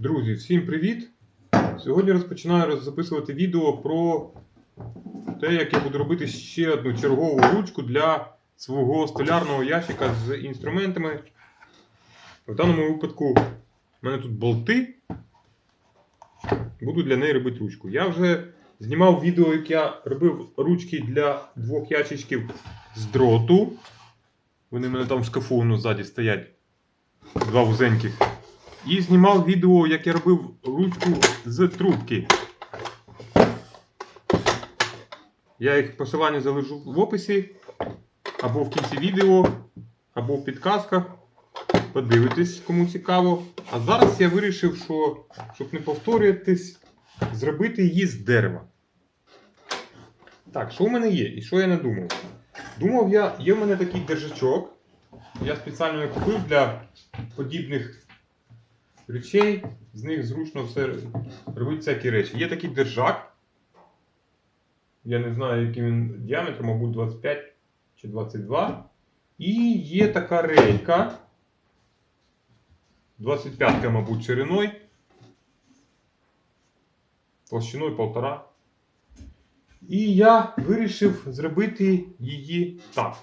Друзі, всім привіт! Сьогодні розпочинаю записувати відео про те, як я буду робити ще одну чергову ручку для свого столярного ящика з інструментами. В даному випадку в мене тут болти. Буду для неї робити ручку. Я вже знімав відео, як я робив ручки для двох ящичків з дроту. Вони в мене там в шкафу воно ззаді стоять. Два вузеньких. І знімав відео, як я робив ручку з трубки. Я їх посилання залишу в описі, або в кінці відео, або в підказках. Подивитесь, кому цікаво. А зараз я вирішив, що, щоб не повторюватись, зробити її з дерева. Так, що в мене є? І що я надумав? Думав я, є в мене такий держачок. Я спеціально купив для подібних речей. З них зручно все робити всякі речі. Є такий держак. Я не знаю, який він діаметр, мабуть, 25 чи 22. І є така рейка. 25-ка, мабуть, шириною. Толщиною 1,5. І я вирішив зробити її так.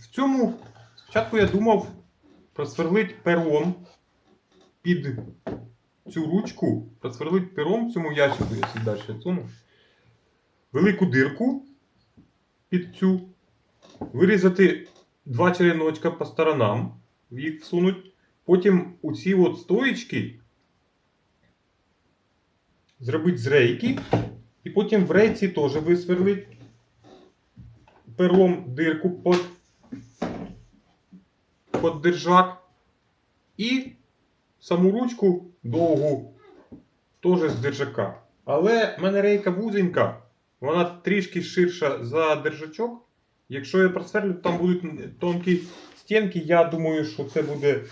В цьому спочатку я думав просверлити пером під цю ручку, просверлити пером цьому ящику, я сюди ще велику дирку під цю, вирізати два череночка по сторонам, їх всунуть. Потім у ці от стоїчки зробити з рейки, і потім в рейці теж висверлить пером дирку під, під держак. І саму ручку довгу теж з держака. Але в мене рейка вузенька, вона трішки ширша за держачок. Якщо я просверлю, там будуть тонкі стінки, я думаю, що це буде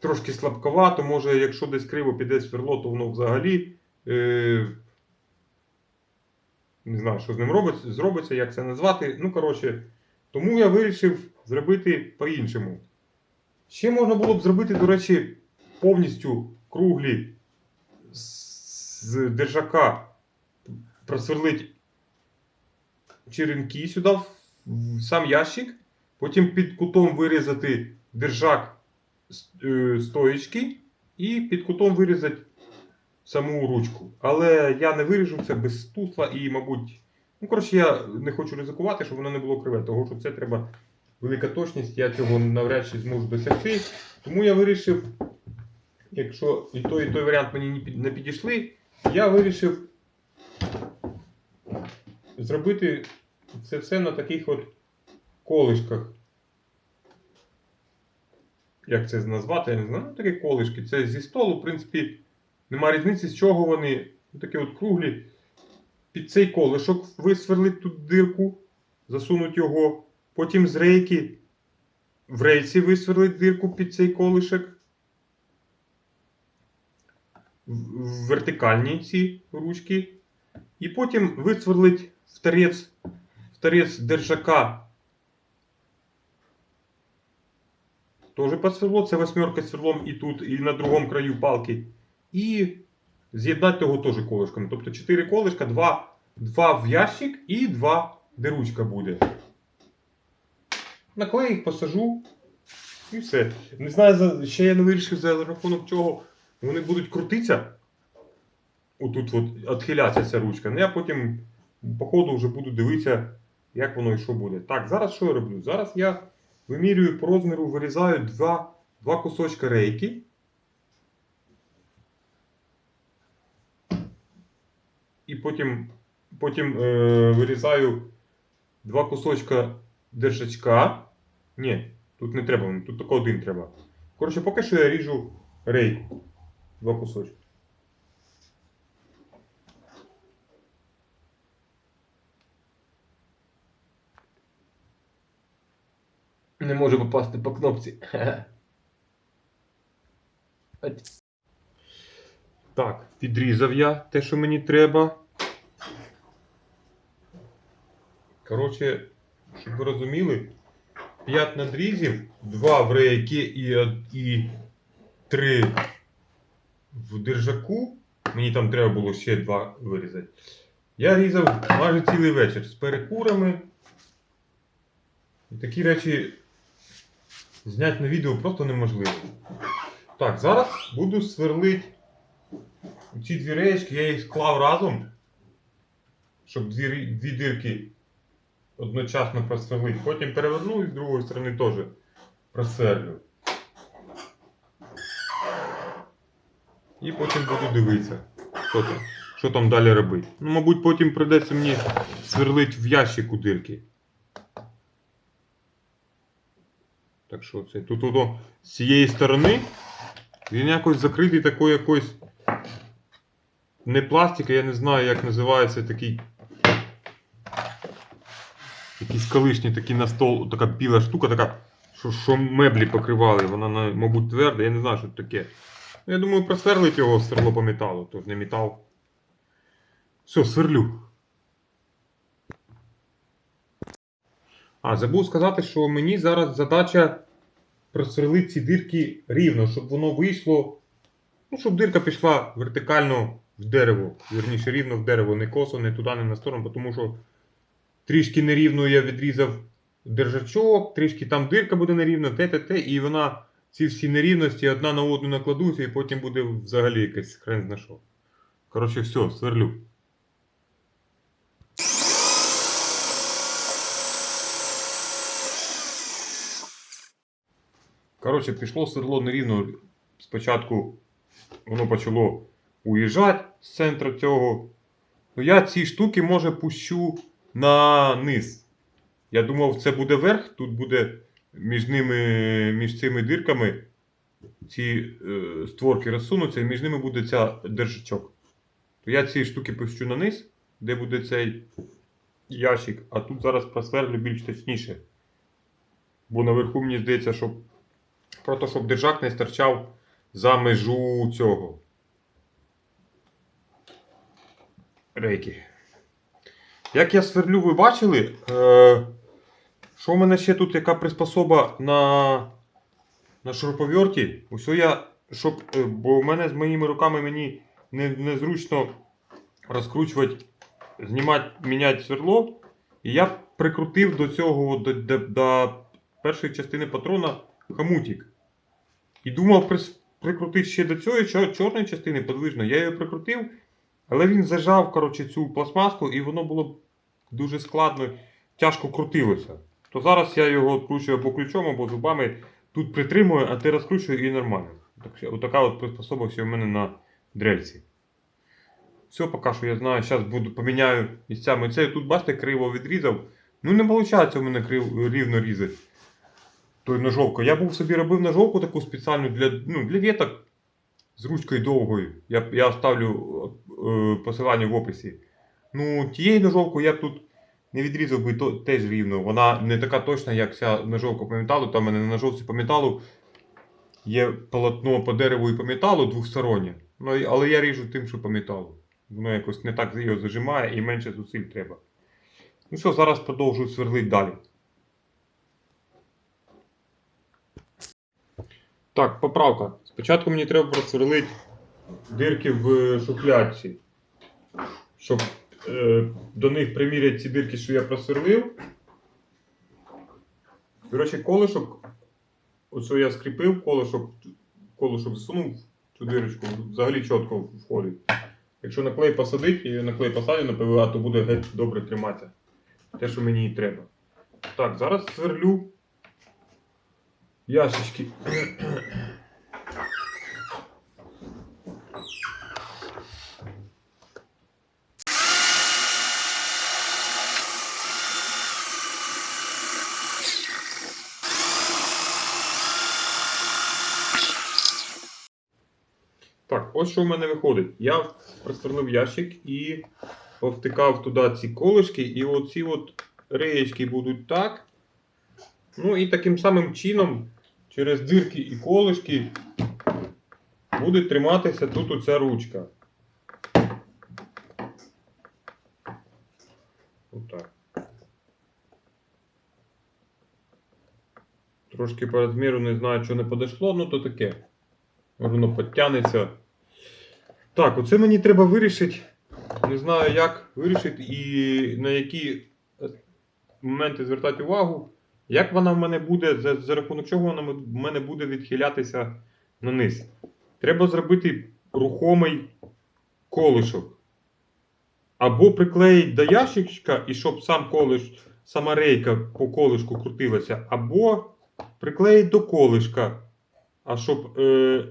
трошки слабковато. Може, якщо десь криво піде сверло, то воно взагалі. Е- не знаю, що з ним робиться, зробиться, як це назвати. Ну, коротше, тому я вирішив зробити по-іншому. Ще можна було б зробити, до речі, повністю круглі з держака просверлити черенки сюди в сам ящик, потім під кутом вирізати держак е, стоїчки і під кутом вирізати саму ручку. Але я не виріжу це без стусла і, мабуть, ну, коротше, я не хочу ризикувати, щоб воно не було криве, тому що це треба велика точність, я цього навряд чи зможу досягти. Тому я вирішив, якщо і той, і той варіант мені не підійшли, я вирішив зробити це все на таких от колишках. Як це назвати, я не знаю. Ну, такі колишки. Це зі столу, в принципі, нема різниці, з чого вони. Ну, Такі от круглі. Під цей колишок висверлить тут дирку, засунуть його. Потім з рейки в рейці висверлить дирку під цей колишок. В вертикальні ці ручки. І потім висверлить в торець, в торець держака. Тоже під. Це восьмерка сверлом і тут, і на другому краю палки. І з'єднати його теж колишками. Тобто 4 колишка, 2, 2 в ящик і 2 де ручка буде. Наклею їх, посажу. І все. Не знаю, ще я не вирішив за рахунок чого вони будуть крутитися. Отут от відхилятися ця ручка. Ну я потім по ходу вже буду дивитися, як воно і що буде. Так, зараз що я роблю? Зараз я вимірюю по розміру, вирізаю два, два кусочка рейки. І потім, потім е, вирізаю два кусочка держачка. Ні, тут не треба, тут тільки один треба. Коротше, поки що я ріжу рейку. Два кусочки. Не можу попасти по кнопці. Так, підрізав я те, що мені треба. Коротше, щоб ви розуміли, 5 надрізів, 2 в рейки і, і три в держаку. Мені там треба було ще два вирізати. Я різав майже цілий вечір з перекурами. І такі речі зняти на відео просто неможливо. Так, зараз буду сверлити ці дві речки, я їх склав разом, щоб дві, дві дирки одночасно просверлити. Потім переверну і з другої сторони теж просверлю. І потім буду дивитися, що там, що там далі робити. Ну, мабуть, потім прийдеться мені сверлити в ящику дирки. Так що це тут ото, з цієї сторони він якось закритий такою якось. Не пластика, я не знаю, як називається такий. Якісь колишні такі на стол, така біла штука, така, що, що меблі покривали. Вона, мабуть, тверда, я не знаю, що це таке. Я думаю, просверлить його сверло по металу, то ж не метал. Все, сверлю. А, забув сказати, що мені зараз задача просверлити ці дирки рівно, щоб воно вийшло. Ну, щоб дирка пішла вертикально в дерево. Вірніше, рівно в дерево, не косо, не туди, не на сторону, тому що трішки нерівно я відрізав держачок, трішки там дирка буде нерівна, те, те, те, і вона ці всі нерівності одна на одну накладуться, і потім буде взагалі якась хрен зна що. Коротше, все, сверлю. Коротше, пішло сверло нерівно. Спочатку воно почало уїжджати з центру цього. Ну, я ці штуки, може, пущу на низ. Я думав, це буде верх, тут буде між ними, між цими дирками ці е, створки розсунуться, і між ними буде ця держачок. То я ці штуки пущу на низ, де буде цей ящик, а тут зараз просверлю більш точніше. Бо наверху мені здається, щоб просто щоб держак не стирчав за межу цього. Рейки. Як я сверлю, ви бачили, е, що в мене ще тут яка приспособа на, на шуруповерті? Ось я, щоб, е, бо в мене з моїми руками мені не, незручно розкручувати, знімати, міняти сверло. І я прикрутив до цього, до, до, до першої частини патрона хомутик. І думав прис- прикрутити ще до чор- чорної частини подвижно. Я її прикрутив, але він зажав коротше, цю пластмаску, і воно було дуже складно, тяжко крутилося. То зараз я його відкручую або ключом, або зубами. Тут притримую, а ти розкручую і нормально. Так, отака от приспособа в мене на дрельці. Все, поки що я знаю, зараз буду поміняю місцями. Це тут, бачите, криво відрізав. Ну не виходить у мене крив, рівно різати. Той ножовка. Я був собі робив ножовку таку спеціальну для, ну, для віток з ручкою довгою. Я, я оставлю е, посилання в описі. Ну, тією ножовкою я тут не відрізав би то, теж рівно. Вона не така точна, як ця ножовка по металу. Там мене на ножовці по металу є полотно по дереву і по металу двостороннє. Ну, але я ріжу тим, що по металу. Воно якось не так його зажимає і менше зусиль треба. Ну що, зараз продовжую сверлити далі. Так, поправка. Спочатку мені треба просверлити дирки в шухлядці, щоб е, до них приміряти ці дирки, що я просверлив. Коротше, колишок. Оце я скріпив, колишок, колишок засунув цю дирочку, взагалі чітко входить. Якщо на клей посадити і на клей посадю на ПВА, то буде геть добре триматися. Те, що мені і треба. Так, зараз сверлю ящички. Так, ось що в мене виходить. Я прострелив ящик і повтикав туди ці колишки, і оці от реєчки будуть так. Ну і таким самим чином через дирки і колишки буде триматися тут оця ручка. Отак. Трошки по розміру не знаю, що не подійшло, ну то таке. Воно підтягнеться. Так, оце мені треба вирішити. Не знаю, як вирішити і на які е, моменти звертати увагу. Як вона в мене буде, за, за рахунок чого вона в мене буде відхилятися на низ. Треба зробити рухомий колишок. Або приклеїть до ящичка, і щоб сам колиш, сама рейка по колишку крутилася, або приклеїть до колишка, а щоб, е,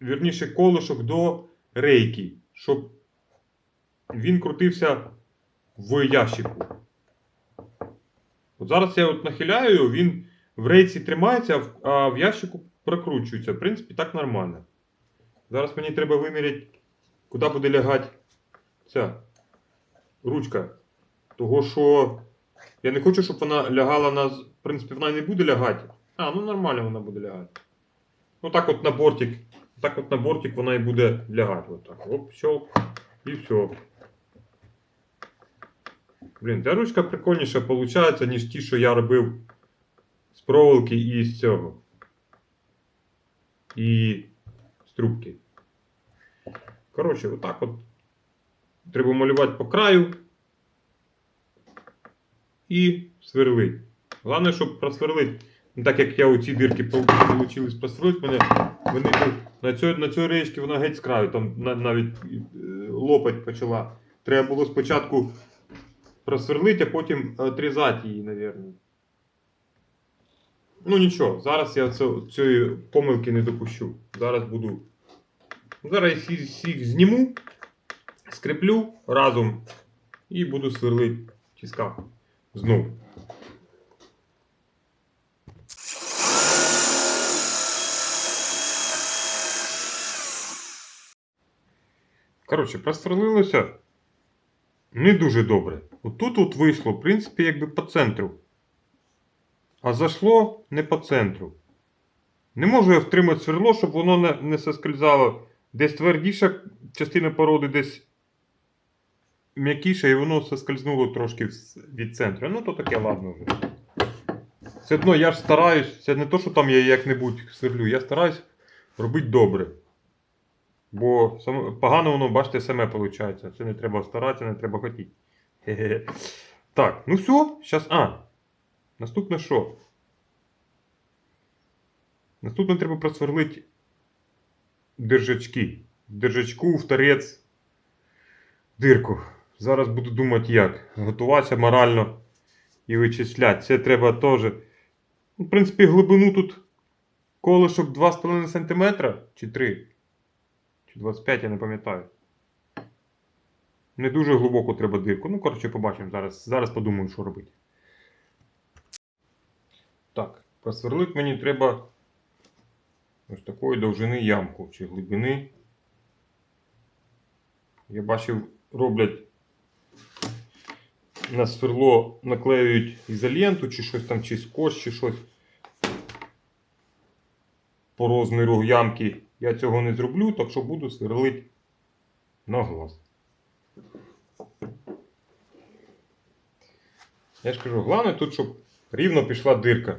вірніше, колишок до рейки, щоб він крутився в ящику. От зараз я от нахиляю, він в рейці тримається, а в- ящику прокручується. В принципі, так нормально. Зараз мені треба виміряти, куди буде лягати ця ручка. Того, що я не хочу, щоб вона лягала на. В принципі, вона і не буде лягати. А, ну нормально вона буде лягати. Ну так от на бортик. Так от на бортик вона і буде лягати. От так. Оп, щелк. І все. Блін, ця ручка прикольніша виходить, ніж ті, що я робив з проволоки і з цього. І з трубки. Коротше, отак от. Треба малювати по краю і сверлить. Головне, щоб просверлити. Так як я оці дирки вийшли просверлити, мене вони на цій, на цій речці вона геть з краю, там навіть е, лопать почала. Треба було спочатку просверлити, а потім отрізати її, мабуть. Ну нічого, зараз я це, цієї помилки не допущу. Зараз буду. Зараз я всіх зніму, скріплю разом і буду сверлити тіска знов. Коротше, прострелилося не дуже добре. Отут от вийшло, в принципі, якби по центру. А зайшло не по центру. Не можу я втримати сверло, щоб воно не, не соскользало. Десь твердіша частина породи, десь м'якіша, і воно соскользнуло трошки від центру. Ну, то таке, ладно вже. Все одно я ж стараюсь, це не то, що там я як-небудь сверлю, я стараюсь робити добре. Бо погано воно, бачите, саме виходить. Це не треба старатися, не треба хотіти. Хе-хе. Так, ну все, зараз. А. Наступне що? Наступне треба просверлити держачки. Держачку, в торець, дирку. Зараз буду думати, як. Готуватися морально і вичисляти. Це треба теж. В принципі, глибину тут колишок 2,5 см чи 3. Чи 25, я не пам'ятаю. Не дуже глибоко треба дирку. Ну, коротше, побачимо. Зараз, зараз подумаю, що робити. Так, просверлити мені треба ось такої довжини ямку чи глибини. Я бачив, роблять на сверло наклеюють ізоленту, чи щось там, чи скотч, чи щось по розміру ямки. Я цього не зроблю, так що буду сверлити на глаз. Я ж кажу, головне тут, щоб рівно пішла дирка.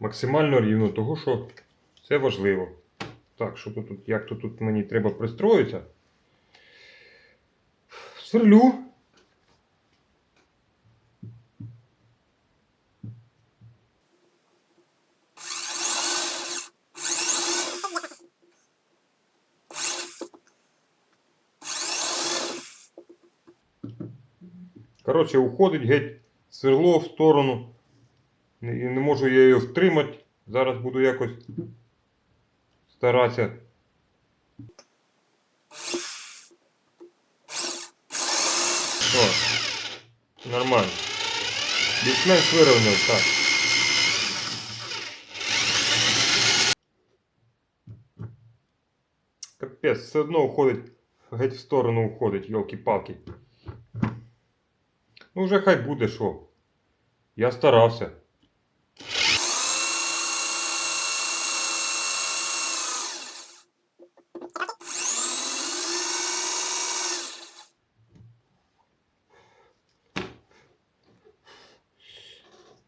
Максимально рівно, того що це важливо. Так, що тут, як тут мені треба пристроїтися? Сверлю. Коротше, уходить геть сверло в сторону. І не можу я її втримати. Зараз буду якось старатися. О, нормально. Більш-менш вирівняв, так. Капець, все одно уходить, геть в сторону уходить, йолки-палки. Ну, вже хай буде що. Я старався.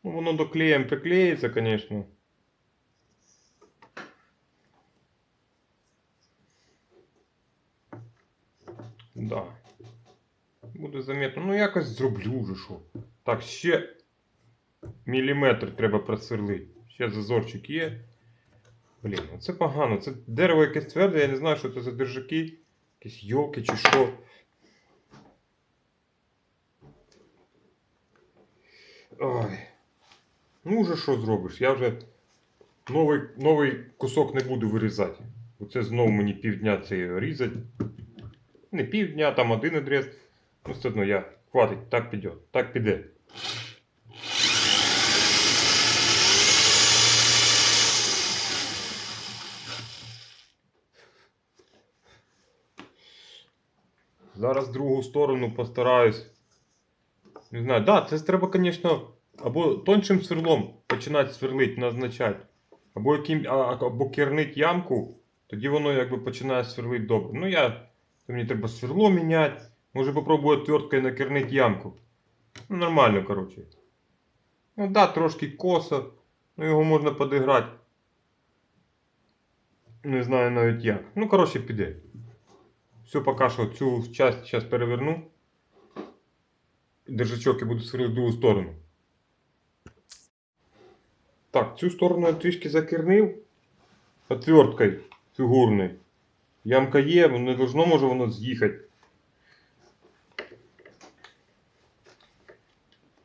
Ну, воно до клеєм приклеїться, звісно. Да. Буде заметно. Ну якось зроблю вже що. Так, ще міліметр треба просверлити. Ще зазорчик є. Блін, ну це погано. Це дерево якесь тверде, я не знаю, що це за держаки. Якісь йолки чи що. Ой. Ну вже що зробиш? Я вже новий, новий кусок не буду вирізати. Оце знову мені півдня це різати. Не півдня, там один одріз. Ну, все одно я. Хватить, так піде. Так піде. Зараз другу сторону постараюсь. Не знаю, да, це треба, звісно, або тоншим сверлом починати сверлити, назначати. Або, яким, або кернить ямку, тоді воно якби починає сверлити добре. Ну я. То мені треба сверло міняти. Може попробую отверткою накернити ямку. Ну, нормально, коротше. Ну да, трошки косо. Ну його можна подіграти. Не знаю навіть як. Ну, коротше, піде. Все, поки що цю часть зараз переверну. Держачок і буду сверлити в другу сторону. Так, цю сторону я трішки закернив. Отверткою фігурною. Ямка є, не должно може воно з'їхати.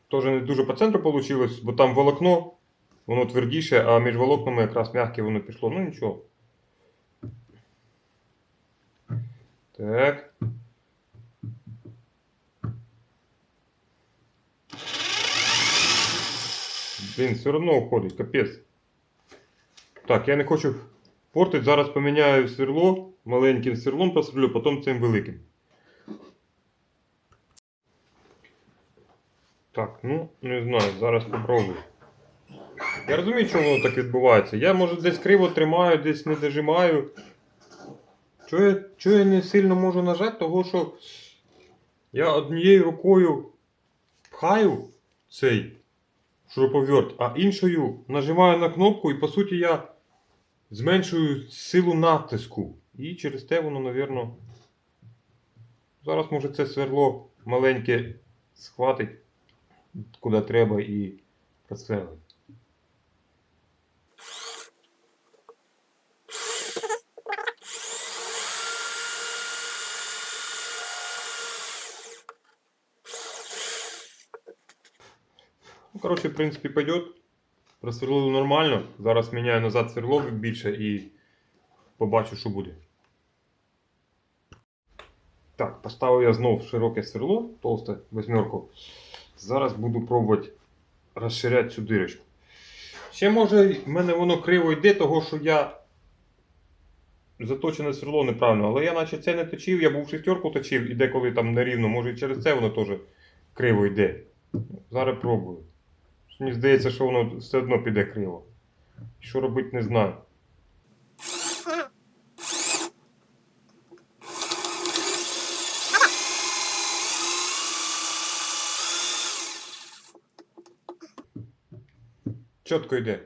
Тоже не дуже по центру вийшло, бо там волокно, воно твердіше, а між волокнами якраз м'яке воно пішло. Ну нічого. Так. Блін, все одно уходить, капець. Так, я не хочу портити. Зараз поміняю сверло, маленьким сверлом посверлю, потім цим великим. Так, ну, не знаю, зараз попробую. Я розумію, чому воно так відбувається. Я, може, десь криво тримаю, десь не дожимаю. Чого я, чого я не сильно можу нажати, того що я однією рукою пхаю цей шуруповерт, а іншою нажимаю на кнопку і по суті я зменшую силу натиску. І через те воно, напевно, зараз може це сверло маленьке схватить куди треба і просверлить. Ну, коротше, в принципі, пойдет. Просверлили нормально. Зараз міняю назад сверло більше і побачу, що буде. Так, поставив я знов широке сверло, толсте восьмерку. Зараз буду пробувати розширяти цю дирочку. Ще може в мене воно криво йде, того що я заточене сверло неправильно, але я наче це не точив, я був шестерку точив і деколи там нерівно, може і через це воно теж криво йде. Зараз пробую. Мені здається, що воно все одно піде криво. Що робити, не знаю. Чітко йде.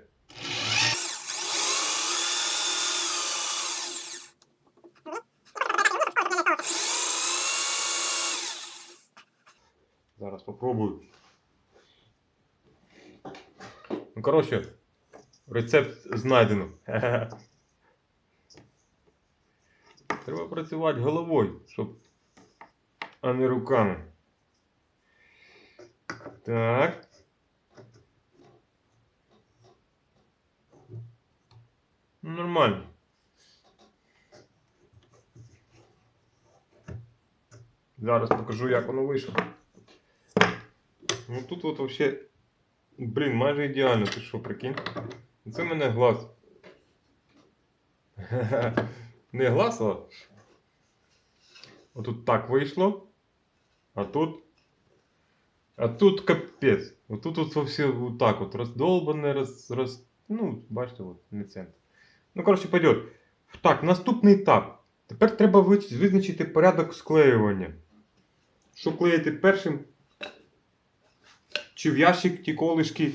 Зараз попробую. Ну, коротше, рецепт знайдено. Треба працювати головою, щоб. А не руками. Так. Ну, Нормально. Зараз покажу, як воно вийшло. Ну тут от вообще. Блін, майже ідеально, ти що, прикинь? Це в мене глаз. Не глаз, а. Отут так вийшло. А тут. А тут капець. Отут от вообще вот так от роздолбане, роз, роз... Ну, бачите, от, не центр. Ну, коротше, пойдет. Так, наступний етап. Тепер треба визначити порядок склеювання. Що клеїти першим? Чи в ящик ті колишки,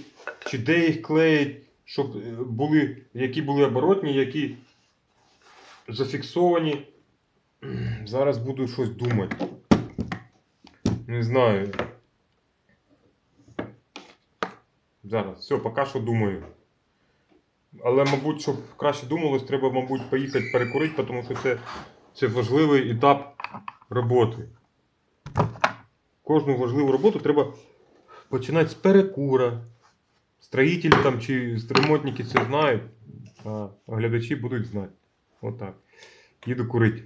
чи де їх клеїть, щоб е, були, які були оборотні, які зафіксовані. Зараз буду щось думати. Не знаю. Зараз, все, поки що думаю. Але, мабуть, щоб краще думалось, треба, мабуть, поїхати перекурити, тому що це, це важливий етап роботи. Кожну важливу роботу треба починати з перекура. Строїтелі там чи ремонтники це знають, а глядачі будуть знати. Отак. Їду курити.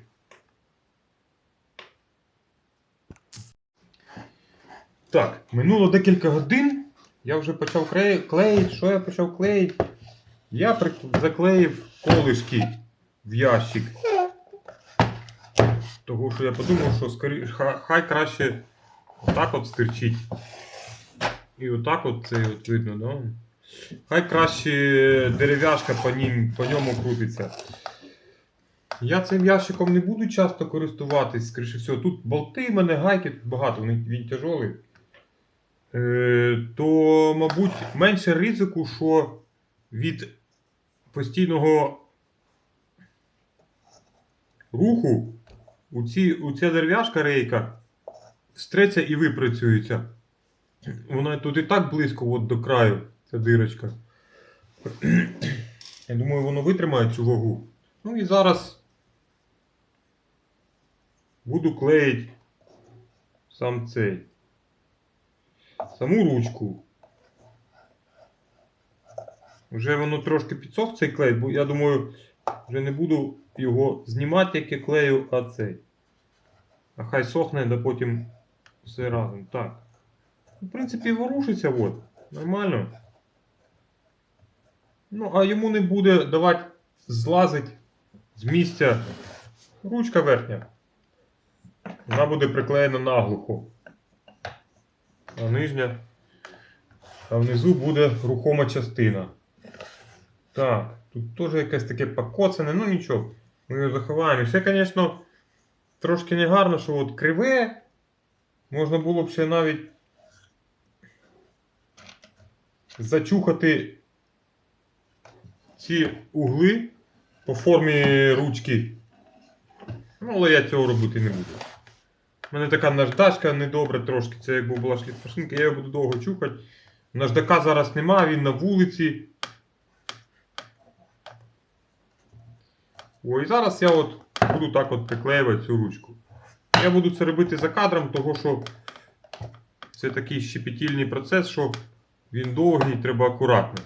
Так, минуло декілька годин. Я вже почав клеїти. Що я почав клеїти? Я заклеїв колишки в ящик. Того, що я подумав, що скорі... хай краще отак от стирчить. І отак от це от видно, да? Хай краще дерев'яшка по, нім, по ньому крутиться. Я цим ящиком не буду часто користуватись, скоріше всього. Тут болти в мене гайки, тут багато, він, він тяжолий. Е, то, мабуть, менше ризику, що від постійного руху у, ці, у ця дерев'яшка рейка стреться і випрацюється. Вона тут і так близько от до краю, ця дирочка. Я думаю, воно витримає цю вагу. Ну і зараз буду клеїти сам цей. Саму ручку. Вже воно трошки підсох цей клей, бо я думаю, вже не буду його знімати, як я клею, а цей. А хай сохне, да потім все разом. Так. В принципі, ворушиться от. Нормально. Ну, а йому не буде давати злазить з місця ручка верхня. Вона буде приклеєна наглухо. А нижня. А внизу буде рухома частина. Так, тут теж якесь таке покоцане, ну нічого. Ми його заховаємо. Ще, звісно, трошки негарно, що от криве. Можна було б ще навіть зачухати ці угли по формі ручки. Ну, але я цього робити не буду. У мене така наждачка недобра трошки, це якби була шліфмашинка, я його буду довго чухати. Наждака зараз нема, він на вулиці. Ой, зараз я от буду так от приклеювати цю ручку. Я буду це робити за кадром, того що це такий щепетільний процес, що він довгий, треба акуратно.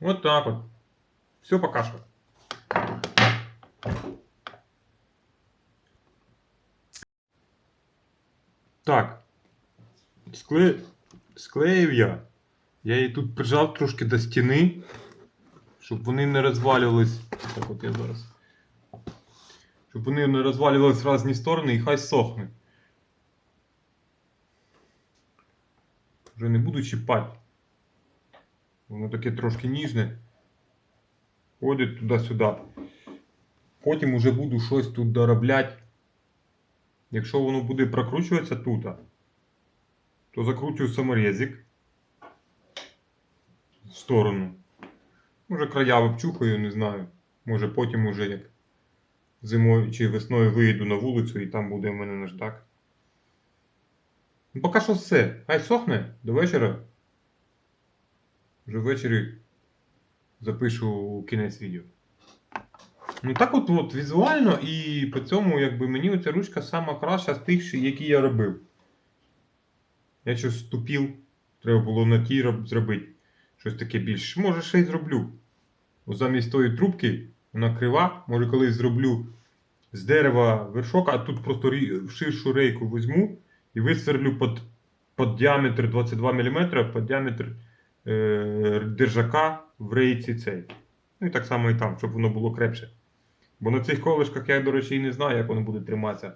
От так от. Все пока що. Так. Скле... Склеїв я. Я її тут прижав трошки до стіни, щоб вони не розвалювались. Так от я зараз. Щоб вони не розвалювались в різні сторони і хай сохне. Вже не буду чіпати. Воно таке трошки ніжне. Ходить туди-сюди. Потім уже буду щось тут доробляти. Якщо воно буде прокручуватися тут, то закручую саморезик в сторону. Може края обчухаю, не знаю. Може потім уже як зимою чи весною виїду на вулицю і там буде в мене наждак. Ну, поки що все. Хай сохне до вечора. Вже ввечері запишу кінець відео. Ну так от, от візуально і по цьому, якби мені оця ручка сама краща з тих, які я робив. Я щось ступів, треба було на тій зробити. Щось таке більш. Може, ще й зроблю. Замість тої трубки, вона крива, може колись зроблю з дерева вершок, а тут просто ширшу рейку візьму і висверлю під, під діаметр 22 мм, під діаметр е, держака в рейці цей. Ну і так само і там, щоб воно було крепше. Бо на цих колишках я, до речі, і не знаю, як воно буде триматися.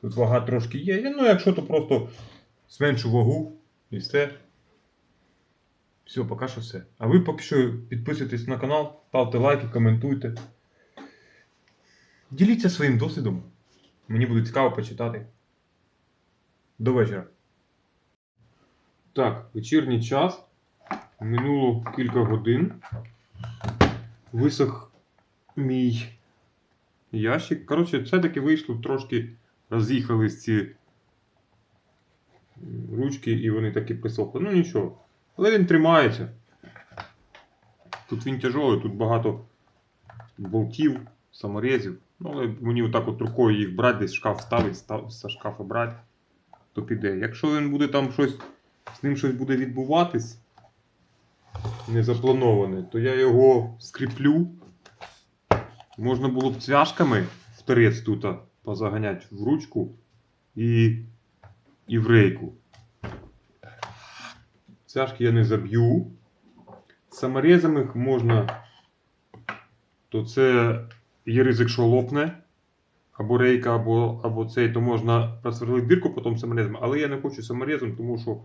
Тут вага трошки є. Ну, якщо то просто зменшу вагу і все. Все, поки що все. А ви поки що підписуйтесь на канал, ставте лайки, коментуйте. Діліться своїм досвідом. Мені буде цікаво почитати. До вечора. Так, вечірній час. Минуло кілька годин. Висох мій ящик. Коротше, все-таки вийшло трошки роз'їхались ці ручки і вони такі присохли. Ну нічого. Але він тримається. Тут він тяжелий, тут багато болтів, саморезів. Ну, але мені отак от рукою їх брати, десь шкаф ставити, став, з шкафа брати, то піде. Якщо він буде там щось, з ним щось буде відбуватись незаплановане, то я його скріплю. Можна було б цвяшками в тут позаганяти в ручку і, і в рейку. Цвяшки я не заб'ю. Саморезами можна, то це є ризик, що лопне. Або рейка, або, або цей, то можна просверлити дирку потім саморезом. Але я не хочу саморезом, тому що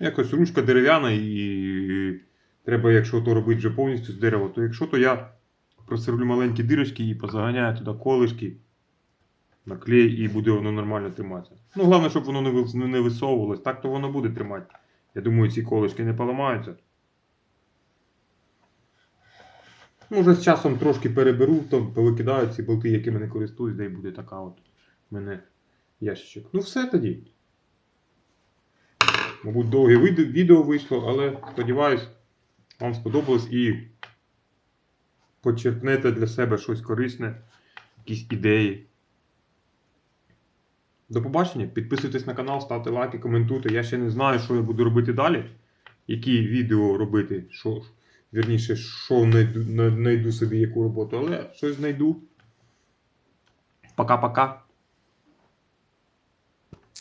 якось ручка дерев'яна і треба, якщо то робити вже повністю з дерева, то якщо то я просверлю маленькі дирочки і позаганяю туди колишки, наклей і буде воно нормально триматися. Ну, головне, щоб воно не висовувалось. Так то воно буде тримати. Я думаю, ці колишки не поламаються. Може, з часом трошки переберу, то повикидаю ці болти, якими не користуюсь, де й буде така от в мене ящичок. Ну все тоді. Мабуть, довге відео вийшло, але сподіваюсь, вам сподобалось і почерпнете для себе щось корисне, якісь ідеї. До побачення. Підписуйтесь на канал, ставте лайки, коментуйте. Я ще не знаю, що я буду робити далі. Які відео робити, що, вірніше, що знайду, собі яку роботу, але щось знайду. Пока-пока.